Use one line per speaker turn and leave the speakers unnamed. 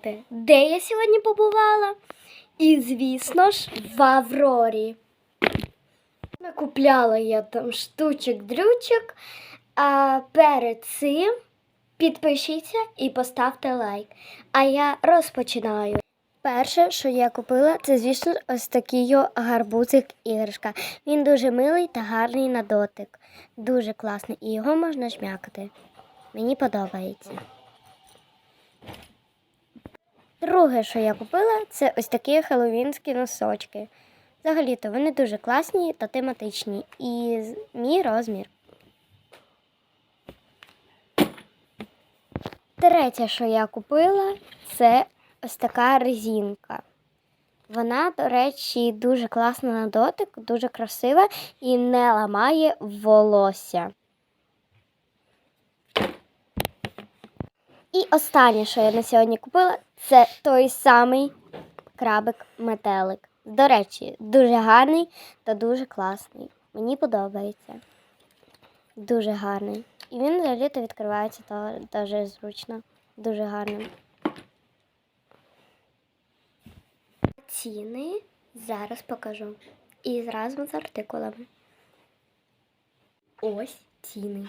вгадайте, де я сьогодні побувала? І, звісно ж, в Аврорі. Накупляла я там штучок-дрючок. А перед цим підпишіться і поставте лайк. А я розпочинаю. Перше, що я купила, це, звісно, ось такий гарбузик іграшка. Він дуже милий та гарний на дотик. Дуже класний, і його можна жмякати. Мені подобається. Друге, що я купила, це ось такі хеллоуінські носочки. Взагалі-то вони дуже класні та тематичні. І мій розмір. Третє, що я купила, це ось така резинка. Вона, до речі, дуже класна на дотик, дуже красива і не ламає волосся. І останнє, що я на сьогодні купила, це той самий крабик-метелик. До речі, дуже гарний та дуже класний. Мені подобається. Дуже гарний. І він взагалі-то відкривається та дуже зручно. Дуже гарним. Ціни зараз покажу. І зразу з артикулами. Ось ціни.